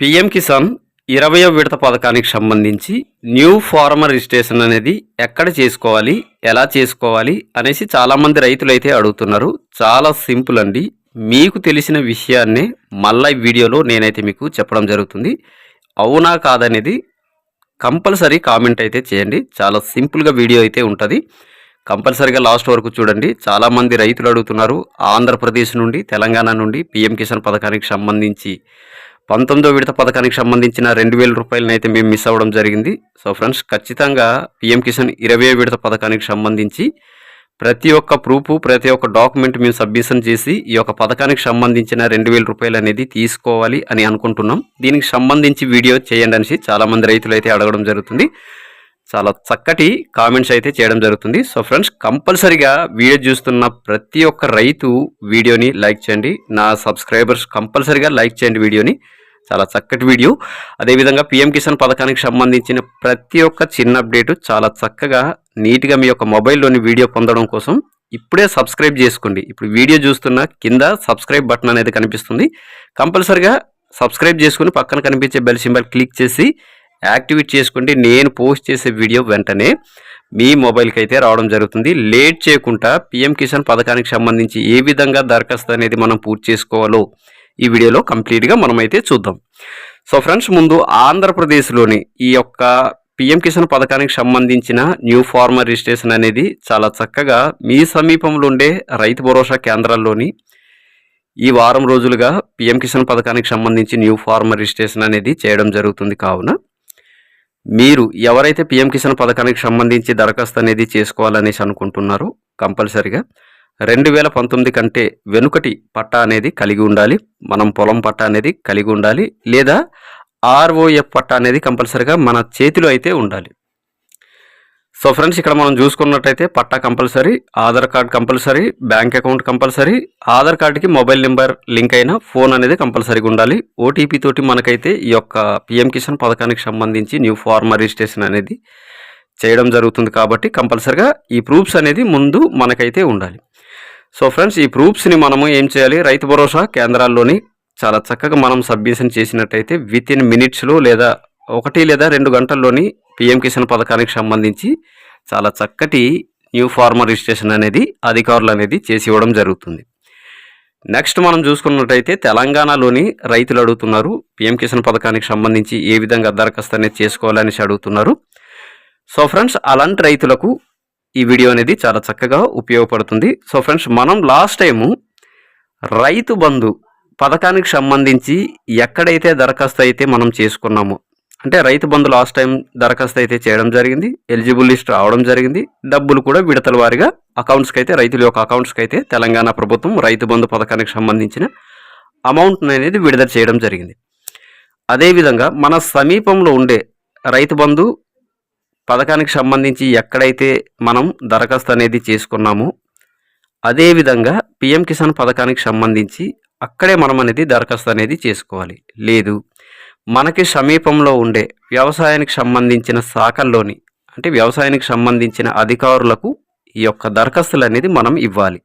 PM Kisan ఇరవయో విడత పథకానికి సంబంధించి న్యూ ఫార్మర్ రిజిస్ట్రేషన్ అనేది ఎక్కడ చేసుకోవాలి ఎలా చేసుకోవాలి అనేసి చాలామంది రైతులు అయితే అడుగుతున్నారు. చాలా సింపుల్ అండి. మీకు తెలిసిన విషయాన్నే మళ్ళా ఈ వీడియోలో నేనైతే మీకు చెప్పడం జరుగుతుంది. అవునా కాదనేది కంపల్సరీ కామెంట్ అయితే చేయండి. చాలా సింపుల్గా వీడియో అయితే ఉంటుంది. కంపల్సరీగా లాస్ట్ వరకు చూడండి. చాలామంది రైతులు అడుగుతున్నారు ఆంధ్రప్రదేశ్ నుండి తెలంగాణ నుండి పిఎం కిసాన్ పథకానికి సంబంధించి పంతొమ్మిదో విడత పథకానికి సంబంధించిన రెండు వేల రూపాయలనైతే మేము మిస్ అవ్వడం జరిగింది. సో ఫ్రెండ్స్ ఖచ్చితంగా పిఎం కిసాన్ ఇరవై విడత పథకానికి సంబంధించి ప్రతి ఒక్క ప్రూఫ్ ప్రతి ఒక్క డాక్యుమెంట్ మేము సబ్మిషన్ చేసి ఈ యొక్క పథకానికి సంబంధించిన రెండు వేల రూపాయలు అనేది తీసుకోవాలి అని అనుకుంటున్నాం. దీనికి సంబంధించి వీడియో చేయండి అనేసి చాలామంది రైతులు అయితే అడగడం జరుగుతుంది. చాలా చక్కటి కామెంట్స్ అయితే చేయడం జరుగుతుంది. సో ఫ్రెండ్స్ కంపల్సరీగా వీడియో చూస్తున్న ప్రతి ఒక్క రైతు వీడియోని లైక్ చేయండి. నా సబ్స్క్రైబర్స్ కంపల్సరిగా లైక్ చేయండి వీడియోని. చాలా చక్కటి వీడియో. అదేవిధంగా పిఎం కిసాన్ పథకానికి సంబంధించిన ప్రతి ఒక్క చిన్న అప్డేట్ చాలా చక్కగా నీట్గా మీ యొక్క మొబైల్లోని వీడియో పొందడం కోసం ఇప్పుడే సబ్స్క్రైబ్ చేసుకోండి. ఇప్పుడు వీడియో చూస్తున్న కింద సబ్స్క్రైబ్ బటన్ అనేది కనిపిస్తుంది. కంపల్సరిగా సబ్స్క్రైబ్ చేసుకుని పక్కన కనిపించే బెల్ సింబల్ క్లిక్ చేసి యాక్టివేట్ చేసుకోండి నేను పోస్ట్ చేసే వీడియో వెంటనే మీ మొబైల్కి అయితే రావడం జరుగుతుంది. లేట్ చేయకుండా పిఎం కిసాన్ పథకానికి సంబంధించి ఏ విధంగా దరఖాస్తు అనేది మనం పూర్తి చేసుకోవాలో ఈ వీడియోలో కంప్లీట్గా మనమైతే చూద్దాం. సో ఫ్రెండ్స్ ముందు ఆంధ్రప్రదేశ్లోని ఈ యొక్క పిఎం కిసాన్ పథకానికి సంబంధించిన న్యూ ఫార్మర్ రిజిస్ట్రేషన్ అనేది చాలా చక్కగా మీ సమీపంలో ఉండే రైతు భరోసా కేంద్రాల్లోని ఈ వారం రోజులుగా పిఎం కిసాన్ పథకానికి సంబంధించి న్యూ ఫార్మర్ రిజిస్ట్రేషన్ అనేది చేయడం జరుగుతుంది కావున మీరు ఎవరైతే పిఎం కిసాన్ పథకానికి సంబంధించి దరఖాస్తు అనేది చేసుకోవాలనేసి అనుకుంటున్నారో కంపల్సరిగా రెండు వేల పంతొమ్మిది కంటే వెనుకటి పట్టా అనేది కలిగి ఉండాలి. మనం పొలం పట్టా అనేది కలిగి ఉండాలి. లేదా ఆర్ఓఎఫ్ పట్టా అనేది కంపల్సరిగా మన చేతిలో అయితే ఉండాలి. సో ఫ్రెండ్స్ ఇక్కడ మనం చూసుకున్నట్టయితే పట్టా compulsory Aadhaar card compulsory bank account compulsory Aadhaar కార్డుకి మొబైల్ నెంబర్ లింక్ అయిన ఫోన్ అనేది కంపల్సరీగా ఉండాలి. ఓటీపీ తోటి మనకైతే ఈ యొక్క పిఎం కిసాన్ పథకానికి సంబంధించి న్యూ ఫార్మర్ రిజిస్ట్రేషన్ అనేది చేయడం జరుగుతుంది కాబట్టి కంపల్సరిగా ఈ ప్రూఫ్స్ అనేది ముందు మనకైతే ఉండాలి. సో ఫ్రెండ్స్ ఈ ప్రూఫ్స్ని మనము ఏం చేయాలి? రైతు భరోసా కేంద్రాల్లోని చాలా చక్కగా మనం సబ్మిషన్ చేసినట్టయితే విత్ ఇన్ మినిట్స్లో లేదా ఒకటి లేదా రెండు గంటల్లోని పిఎం కిసాన్ పథకానికి సంబంధించి చాలా చక్కటి న్యూ ఫార్మర్ రిజిస్ట్రేషన్ అనేది అధికారులు అనేది చేసి ఇవ్వడం జరుగుతుంది. నెక్స్ట్ మనం చూసుకున్నట్టయితే తెలంగాణలోని రైతులు అడుగుతున్నారు పిఎం కిసాన్ పథకానికి సంబంధించి ఏ విధంగా దరఖాస్తు అనేది చేసుకోవాలనేసి అడుగుతున్నారు. సో ఫ్రెండ్స్ అలాంటి రైతులకు ఈ వీడియో అనేది చాలా చక్కగా ఉపయోగపడుతుంది. సో ఫ్రెండ్స్ మనం లాస్ట్ టైము రైతు బంధు పథకానికి సంబంధించి ఎక్కడైతే దరఖాస్తు అయితే మనం చేసుకున్నామో అంటే రైతు బంధు లాస్ట్ టైం దరఖాస్తు అయితే చేయడం జరిగింది ఎలిజిబుల్ లిస్ట్ రావడం జరిగింది. డబ్బులు కూడా విడతల వారిగా అకౌంట్స్కి అయితే రైతుల యొక్క అకౌంట్స్కి అయితే తెలంగాణ ప్రభుత్వం రైతు బంధు పథకానికి సంబంధించిన అమౌంట్ అనేది విడుదల చేయడం జరిగింది. అదేవిధంగా మన సమీపంలో ఉండే రైతు బంధు పథకానికి సంబంధించి ఎక్కడైతే మనం దరఖాస్తు అనేది చేసుకున్నామో అదేవిధంగా పిఎం కిసాన్ పథకానికి సంబంధించి అక్కడే మనం అనేది దరఖాస్తు అనేది చేసుకోవాలి. లేదు మనకి సమీపంలో ఉండే వ్యవసాయానికి సంబంధించిన శాఖల్లోని అంటే వ్యవసాయానికి సంబంధించిన అధికారులకు ఈ యొక్క దరఖాస్తులు అనేది మనం ఇవ్వాలి.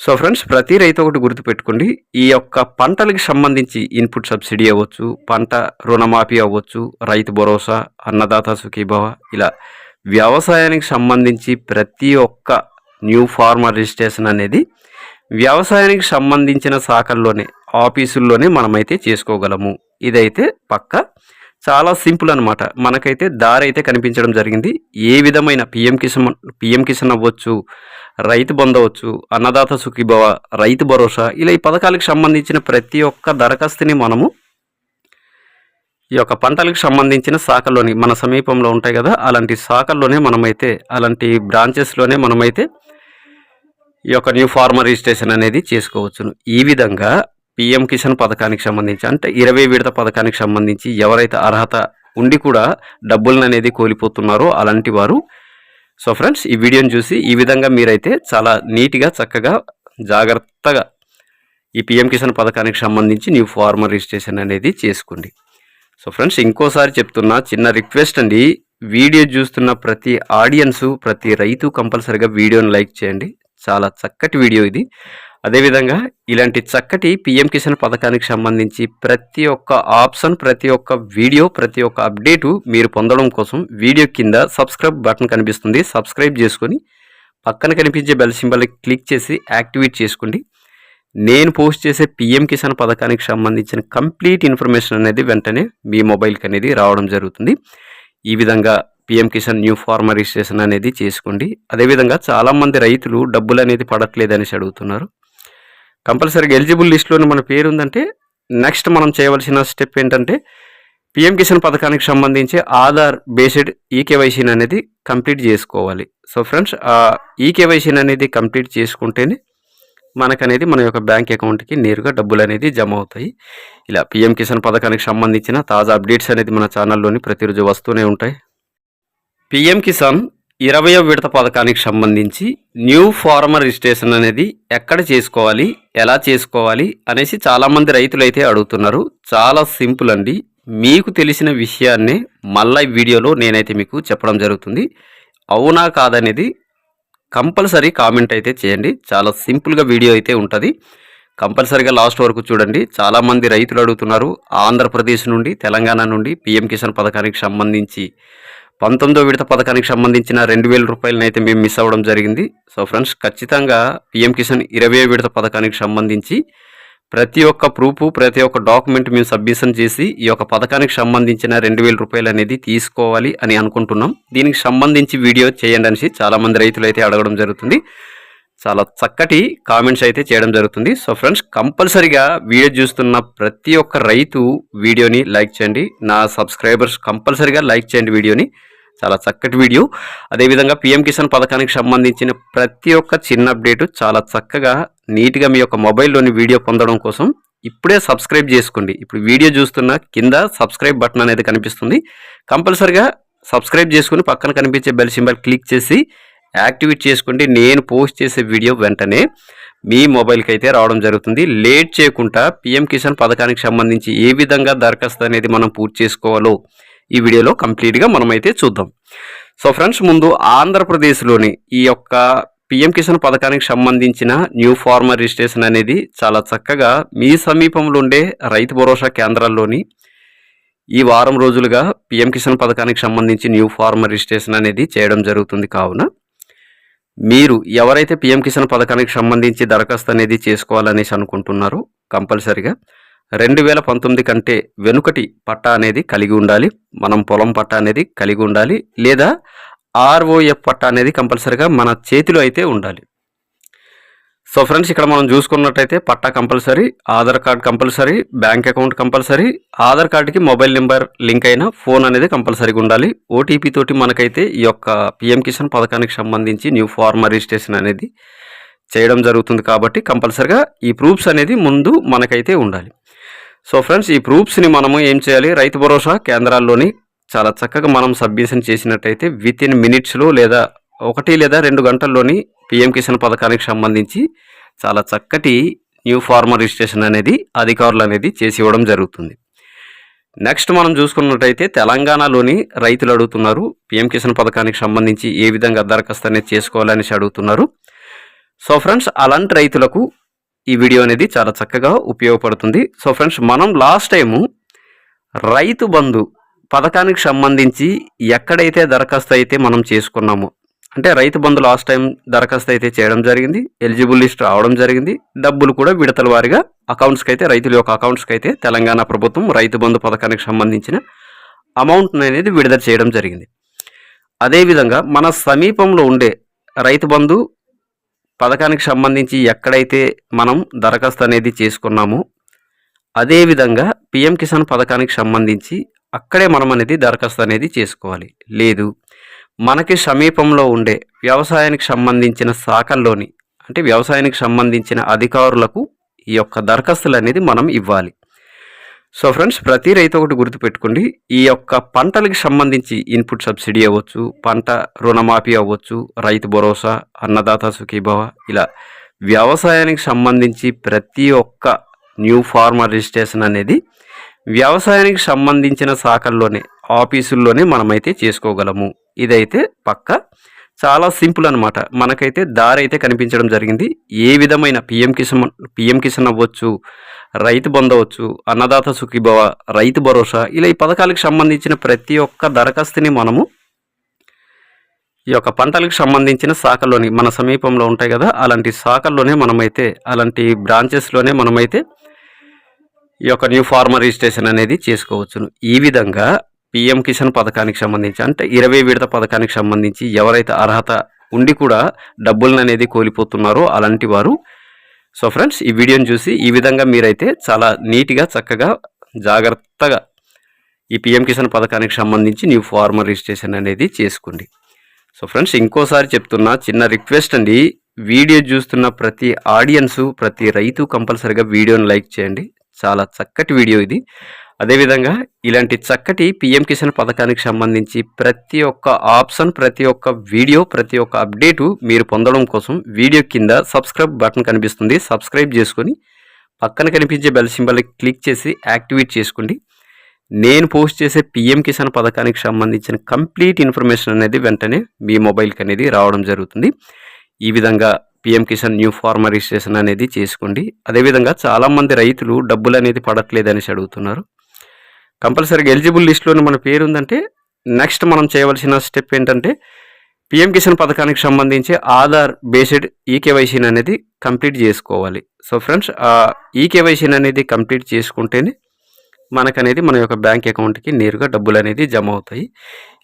సో ఫ్రెండ్స్ ప్రతి రైతు ఒకటి గుర్తుపెట్టుకోండి ఈ యొక్క పంటలకు సంబంధించి ఇన్పుట్ సబ్సిడీ అవ్వచ్చు పంట రుణమాఫీ అవ్వచ్చు రైతు భరోసా అన్నదాత సుఖీభవ ఇలా వ్యవసాయానికి సంబంధించి ప్రతి ఒక్క న్యూ ఫార్మర్ రిజిస్ట్రేషన్ అనేది వ్యవసాయానికి సంబంధించిన శాఖల్లోనే ఆఫీసుల్లోనే మనమైతే చేసుకోగలము. ఇదైతే పక్క చాలా సింపుల్ అనమాట మనకైతే దారి అయితే కనిపించడం జరిగింది. ఏ విధమైన పిఎం కిసాన్ పిఎం కిసాన్ అవ్వచ్చు రైతు బంధు అవ్వచ్చు అన్నదాత సుఖీభవ రైతు భరోసా ఇలా ఈ పథకాలకు సంబంధించిన ప్రతి ఒక్క దరఖాస్తుని మనము ఈ యొక్క పంటలకు సంబంధించిన శాఖల్లోని మన సమీపంలో ఉంటాయి కదా అలాంటి శాఖల్లోనే మనమైతే అలాంటి బ్రాంచెస్లోనే మనమైతే ఈ యొక్క న్యూ ఫార్మర్ రిజిస్ట్రేషన్ అనేది చేసుకోవచ్చును. ఈ విధంగా పిఎం కిసాన్ పథకానికి సంబంధించి అంటే ఇరవై విడత పథకానికి సంబంధించి ఎవరైతే అర్హత ఉండి కూడా డబ్బులను అనేది కోల్పోతున్నారో అలాంటి వారు. సో ఫ్రెండ్స్ ఈ వీడియోని చూసి ఈ విధంగా మీరైతే చాలా నీట్గా చక్కగా జాగ్రత్తగా ఈ పిఎం కిసాన్ పథకానికి సంబంధించి న్యూ ఫార్మర్ రిజిస్ట్రేషన్ అనేది చేసుకోండి. సో ఫ్రెండ్స్ ఇంకోసారి చెప్తున్నా చిన్న రిక్వెస్ట్ అండి. వీడియో చూస్తున్న ప్రతి ఆడియన్స్ ప్రతి రైతు కంపల్సరిగా వీడియోని లైక్ చేయండి. చాలా చక్కటి వీడియో ఇది. అదేవిధంగా ఇలాంటి చక్కటి పిఎం కిసాన్ పథకానికి సంబంధించి ప్రతి ఒక్క ఆప్షన్ ప్రతి ఒక్క వీడియో ప్రతి ఒక్క అప్డేటు మీరు పొందడం కోసం వీడియో కింద సబ్స్క్రైబ్ బటన్ కనిపిస్తుంది. సబ్స్క్రైబ్ చేసుకొని పక్కన కనిపించే బెల్ సింబల్ క్లిక్ చేసి యాక్టివేట్ చేసుకోండి. నేను పోస్ట్ చేసే పిఎం కిసాన్ పథకానికి సంబంధించిన కంప్లీట్ ఇన్ఫర్మేషన్ అనేది వెంటనే మీ మొబైల్కి అనేది రావడం జరుగుతుంది. ఈ విధంగా PM Kisan new farmer registration అనేది చేసుకోండి. అదేవిధంగా చాలామంది రైతులు డబ్బులు అనేది పడట్లేదు అనేసి అడుగుతున్నారు. కంపల్సరీగా ఎలిజిబుల్ లిస్టులోనే మన పేరు ఉందంటే నెక్స్ట్ మనం చేయవలసిన స్టెప్ ఏంటంటే పిఎం కిసాన్ పథకానికి సంబంధించి ఆధార్ బేస్డ్ ఈకేవైసీని అనేది కంప్లీట్ చేసుకోవాలి. సో ఫ్రెండ్స్ ఆ ఈకేవైసీని అనేది కంప్లీట్ చేసుకుంటేనే మనకనేది మన యొక్క బ్యాంక్ అకౌంట్కి నేరుగా డబ్బులు అనేది జమ అవుతాయి. ఇలా పిఎం కిసాన్ పథకానికి సంబంధించిన తాజా అప్డేట్స్ అనేది మన ఛానల్లోని ప్రతిరోజు వస్తూనే ఉంటాయి. పిఎం కిసాన్ ఇరవయో విడత పథకానికి సంబంధించి న్యూ ఫార్మర్ రిజిస్ట్రేషన్ అనేది ఎక్కడ చేసుకోవాలి ఎలా చేసుకోవాలి అనేసి చాలామంది రైతులు అయితే అడుగుతున్నారు. చాలా సింపుల్ అండి. మీకు తెలిసిన విషయాన్నే మళ్ళా వీడియోలో నేనైతే మీకు చెప్పడం జరుగుతుంది. అవునా కాదనేది కంపల్సరీ కామెంట్ అయితే చేయండి. చాలా సింపుల్గా వీడియో అయితే ఉంటుంది. కంపల్సరీగా లాస్ట్ వరకు చూడండి. చాలామంది రైతులు అడుగుతున్నారు ఆంధ్రప్రదేశ్ నుండి తెలంగాణ నుండి పిఎం కిసాన్ పథకానికి సంబంధించి పంతొమ్మిదో విడత పథకానికి సంబంధించిన రెండు వేల రూపాయలను అయితే మేము మిస్ అవ్వడం జరిగింది. సో ఫ్రెండ్స్ ఖచ్చితంగా పిఎం కిసాన్ ఇరవై విడత పథకానికి సంబంధించి ప్రతి ఒక్క ప్రూఫ్ ప్రతి ఒక్క డాక్యుమెంట్ మేము సబ్మిషన్ చేసి ఈ యొక్క పథకానికి సంబంధించిన రెండు వేల రూపాయలు అనేది తీసుకోవాలి అని అనుకుంటున్నాం. దీనికి సంబంధించి వీడియో చేయండి అనేసి చాలామంది రైతులు అయితే అడగడం జరుగుతుంది. చాలా చక్కటి కామెంట్స్ అయితే చేయడం జరుగుతుంది. సో ఫ్రెండ్స్ కంపల్సరిగా వీడియో చూస్తున్న ప్రతి ఒక్క రైతు వీడియోని లైక్ చేయండి. నా సబ్స్క్రైబర్స్ కంపల్సరిగా లైక్ చేయండి వీడియోని. చాలా చక్కటి వీడియో. అదేవిధంగా పిఎం కిసాన్ పథకానికి సంబంధించిన ప్రతి ఒక్క చిన్న అప్డేటు చాలా చక్కగా నీట్గా మీ యొక్క మొబైల్లోని వీడియో పొందడం కోసం ఇప్పుడే సబ్స్క్రైబ్ చేసుకోండి. ఇప్పుడు వీడియో చూస్తున్న కింద సబ్స్క్రైబ్ బటన్ అనేది కనిపిస్తుంది. కంపల్సరిగా సబ్స్క్రైబ్ చేసుకుని పక్కన కనిపించే బెల్ సింబల్ క్లిక్ చేసి యాక్టివేట్ చేసుకోండి. నేను పోస్ట్ చేసే వీడియో వెంటనే మీ మొబైల్కి అయితే రావడం జరుగుతుంది. లేట్ చేయకుండా పిఎం కిసాన్ పథకానికి సంబంధించి ఏ విధంగా దరఖాస్తు అనేది మనం పూర్తి చేసుకోవాలో ఈ వీడియోలో కంప్లీట్గా మనమైతే చూద్దాం. సో ఫ్రెండ్స్ ముందు ఆంధ్రప్రదేశ్లోని ఈ యొక్క పిఎం కిసాన్ పథకానికి సంబంధించిన న్యూ ఫార్మర్ రిజిస్ట్రేషన్ అనేది చాలా చక్కగా మీ సమీపంలో ఉండే రైతు భరోసా కేంద్రాల్లోని ఈ వారం రోజులుగా పిఎం కిసాన్ పథకానికి సంబంధించి న్యూ ఫార్మర్ రిజిస్ట్రేషన్ అనేది చేయడం జరుగుతుంది కావున మీరు ఎవరైతే పిఎం కిసాన్ పథకానికి సంబంధించి దరఖాస్తు అనేది చేసుకోవాలనేసి అనుకుంటున్నారో కంపల్సరిగా రెండు వేల పంతొమ్మిది కంటే వెనుకటి పట్టా అనేది కలిగి ఉండాలి. మనం పొలం పట్టా అనేది కలిగి ఉండాలి. లేదా ఆర్ఓఎఫ్ పట్టా అనేది కంపల్సరిగా మన చేతిలో అయితే ఉండాలి. సో ఫ్రెండ్స్ ఇక్కడ మనం చూసుకున్నట్టయితే పట్టా compulsory Aadhaar card compulsory bank account compulsory Aadhaar కార్డుకి మొబైల్ నెంబర్ లింక్ అయిన ఫోన్ అనేది కంపల్సరీగా ఉండాలి. ఓటీపీ తోటి మనకైతే ఈ యొక్క పిఎం కిసాన్ పథకానికి సంబంధించి న్యూ ఫార్మర్ రిజిస్ట్రేషన్ అనేది చేయడం జరుగుతుంది కాబట్టి కంపల్సరిగా ఈ ప్రూఫ్స్ అనేది ముందు మనకైతే ఉండాలి. సో ఫ్రెండ్స్ ఈ ప్రూఫ్స్ని మనము ఏం చేయాలి? రైతు భరోసా కేంద్రాల్లోని చాలా చక్కగా మనం సబ్మిషన్ చేసినట్టయితే విత్ ఇన్ మినిట్స్లో లేదా ఒకటి లేదా రెండు గంటల్లోని పిఎం కిసాన్ పథకానికి సంబంధించి చాలా చక్కటి న్యూ ఫార్మర్ రిజిస్ట్రేషన్ అనేది అధికారులు అనేది చేసి ఇవ్వడం జరుగుతుంది. నెక్స్ట్ మనం చూసుకున్నట్టయితే తెలంగాణలోని రైతులు అడుగుతున్నారు పిఎం కిసాన్ పథకానికి సంబంధించి ఏ విధంగా దరఖాస్తు అనేది చేసుకోవాలనేసి అడుగుతున్నారు. సో ఫ్రెండ్స్ అలాంటి రైతులకు ఈ వీడియో అనేది చాలా చక్కగా ఉపయోగపడుతుంది. సో ఫ్రెండ్స్ మనం లాస్ట్ టైము రైతు బంధు పథకానికి సంబంధించి ఎక్కడైతే దరఖాస్తు అయితే మనం చేసుకున్నామో అంటే రైతు బంధు లాస్ట్ టైం దరఖాస్తు అయితే చేయడం జరిగింది ఎలిజిబుల్ లిస్ట్ రావడం జరిగింది డబ్బులు కూడా విడతల వారిగా అకౌంట్స్కి అయితే రైతుల యొక్క అకౌంట్స్కి అయితే తెలంగాణ ప్రభుత్వం రైతు బంధు పథకానికి సంబంధించిన అమౌంట్ అనేది విడుదల చేయడం జరిగింది. అదేవిధంగా మన సమీపంలో ఉండే రైతు బంధు పథకానికి సంబంధించి ఎక్కడైతే మనం దరఖాస్తు అనేది చేసుకున్నామో అదేవిధంగా పిఎం కిసాన్ పథకానికి సంబంధించి అక్కడే మనం అనేది దరఖాస్తు అనేది చేసుకోవాలి. లేదు మనకి సమీపంలో ఉండే వ్యవసాయానికి సంబంధించిన శాఖల్లోని అంటే వ్యవసాయానికి సంబంధించిన అధికారులకు ఈ యొక్క దరఖాస్తులు అనేది మనం ఇవ్వాలి. సో ఫ్రెండ్స్ ప్రతి రైతు ఒకటి గుర్తుపెట్టుకోండి ఈ యొక్క పంటలకు సంబంధించి ఇన్పుట్ సబ్సిడీ అవ్వచ్చు పంట రుణమాఫీ అవ్వచ్చు రైతు భరోసా అన్నదాత సుఖీభవ ఇలా వ్యవసాయానికి సంబంధించి ప్రతి ఒక్క న్యూ ఫార్మర్ రిజిస్ట్రేషన్ అనేది వ్యవసాయానికి సంబంధించిన శాఖల్లోనే ఆఫీసుల్లోనే మనమైతే చేసుకోగలము. ఇదైతే పక్క చాలా సింపుల్ అనమాట మనకైతే దారి అయితే కనిపించడం జరిగింది. ఏ విధమైన పిఎం కిసాన్ పిఎం కిసాన్ అవ్వచ్చు రైతు బంధు అన్నదాత సుఖీభవ రైతు భరోసా ఇలా ఈ పథకాలకు సంబంధించిన ప్రతి ఒక్క దరఖాస్తుని మనము ఈ యొక్క పంటలకు సంబంధించిన శాఖల్లోని మన సమీపంలో ఉంటాయి కదా అలాంటి శాఖల్లోనే మనమైతే అలాంటి బ్రాంచెస్లోనే మనమైతే ఈ యొక్క న్యూ ఫార్మర్ రిజిస్ట్రేషన్ అనేది చేసుకోవచ్చును. ఈ విధంగా పిఎం కిసాన్ పథకానికి సంబంధించి అంటే ఇరవై విడత పథకానికి సంబంధించి ఎవరైతే అర్హత ఉండి కూడా డబ్బులను అనేది కోల్పోతున్నారో అలాంటి వారు సో ఫ్రెండ్స్ ఈ వీడియోని చూసి ఈ విధంగా మీరైతే చాలా నీట్గా చక్కగా జాగ్రత్తగా ఈ పిఎం కిసాన్ పథకానికి సంబంధించి న్యూ ఫార్మర్ రిజిస్ట్రేషన్ అనేది చేసుకోండి. సో ఫ్రెండ్స్ ఇంకోసారి చెప్తున్నా చిన్న రిక్వెస్ట్ అండి. వీడియో చూస్తున్న ప్రతి ఆడియన్సు ప్రతి రైతు కంపల్సరిగా వీడియోని లైక్ చేయండి. చాలా చక్కటి వీడియో ఇది. అదేవిధంగా ఇలాంటి చక్కటి పిఎం కిసాన్ పథకానికి సంబంధించి ప్రతి ఒక్క ఆప్షన్ ప్రతి ఒక్క వీడియో ప్రతి ఒక్క అప్డేటు మీరు పొందడం కోసం వీడియో కింద సబ్స్క్రైబ్ బటన్ కనిపిస్తుంది. సబ్స్క్రైబ్ చేసుకొని పక్కన కనిపించే బెల్ సింబల్ని క్లిక్ చేసి యాక్టివేట్ చేసుకోండి. నేను పోస్ట్ చేసే పిఎం కిసాన్ పథకానికి సంబంధించిన కంప్లీట్ ఇన్ఫర్మేషన్ అనేది వెంటనే మీ మొబైల్కి అనేది రావడం జరుగుతుంది. ఈ విధంగా PM Kisan new farmer registration అనేది చేసుకోండి. అదేవిధంగా చాలామంది రైతులు డబ్బులు అనేది పడట్లేదు అనేసి అడుగుతున్నారు. కంపల్సరీగా ఎలిజిబుల్ లిస్టులోనే మన పేరు ఉందంటే నెక్స్ట్ మనం చేయవలసిన స్టెప్ ఏంటంటే పిఎం కిసాన్ పథకానికి సంబంధించి ఆధార్ బేస్డ్ ఈకేవైసీని అనేది కంప్లీట్ చేసుకోవాలి. సో ఫ్రెండ్స్ ఆ ఈకేవైసీని అనేది కంప్లీట్ చేసుకుంటేనే మనకనేది మన యొక్క బ్యాంక్ అకౌంట్కి నేరుగా డబ్బులు అనేది జమ అవుతాయి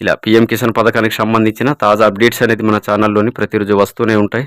ఇలా పిఎం కిసాన్ పథకానికి సంబంధించిన తాజా అప్డేట్స్ అనేది మన ఛానల్లోని ప్రతిరోజు వస్తూనే ఉంటాయి.